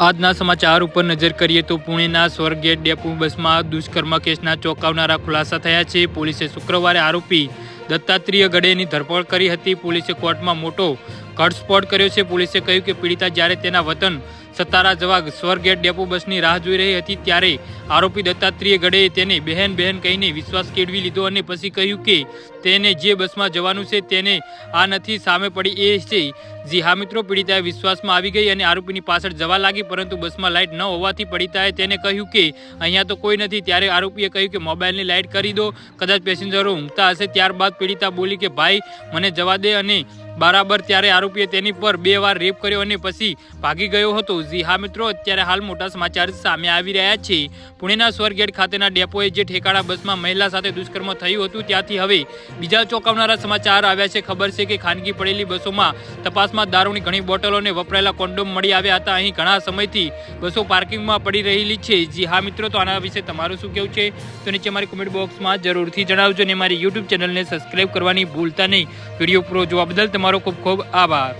આજના સમાચાર ઉપર નજર કરીએ તો પુણેના સ્વર્ગેટ ડેપો બસમાં દુષ્કર્મ કેસના ચોંકાવનારા ખુલાસા થયા છે. પોલીસે શુક્રવારે આરોપી દત્તાત્રેય ગડેની ધરપકડ કરી હતી. પોલીસે કોર્ટમાં મોટો ઘટસ્ફોટ કર્યો છે. પોલીસે કહ્યું કે પીડિતા જ્યારે તેના વતન સતારા જવા સ્વરગેટ ડેપો બસની રાહ જોઈ રહી હતી ત્યારે આરોપી દત્તાત્રેય ગડેએ તેને બહેન બહેન કહીને વિશ્વાસ કેળવી લીધો અને પછી કહ્યું કે તેને જે બસમાં જવાનું છે તેને આ નથી, સામે પડી એ છે. જી હા મિત્રો, પીડિતાએ વિશ્વાસમાં આવી ગઈ અને આરોપીની પાછળ જવા લાગી, પરંતુ બસમાં લાઇટ ન હોવાથી પીડિતાએ તેને કહ્યું કે અહીંયા તો કોઈ નથી. ત્યારે આરોપીએ કહ્યું કે મોબાઈલની લાઇટ કરી દો, કદાચ પેસેન્જરો ઊંઘતા હશે. ત્યારબાદ પીડિતા બોલી કે, ભાઈ, મને જવા દે અને બરાબર ત્યારે આરોપીએ તેની પર બે વાર રેપ કર્યો અને પછી ભાગી ગયો હતો. જી હા મિત્રો, અત્યારે હાલ મોટા સમાચાર સામે આવી રહ્યા છે. પુણેના સ્વરગેટ ખાતેના ડેપોએ જે ઠેકાણા બસમાં મહિલા સાથે દુષ્કર્મ થયું હતું, ત્યાંથી હવે બીજા ચોંકાવનારા સમાચાર આવ્યા છે. ખબર છે કે ખાનગી પડેલી બસોમાં તપાસમાં દારૂની ઘણી બોટલો અને વપરાયેલા કોન્ડોમ મળી આવ્યા હતા. અહીં ઘણા સમયથી બસો પાર્કિંગમાં પડી રહેલી છે. જી હા મિત્રો, તો આના વિશે તમારું શું કહેવું છે? તો નીચે મારી કોમેન્ટ બોક્સમાં જરૂરથી જણાવજો અને મારી યુટ્યુબ ચેનલને સબસ્ક્રાઈબ કરવાની ભૂલતા નહીં. વીડિયો પૂરો જોવા બદલ તમારો ખૂબ ખૂબ આભાર.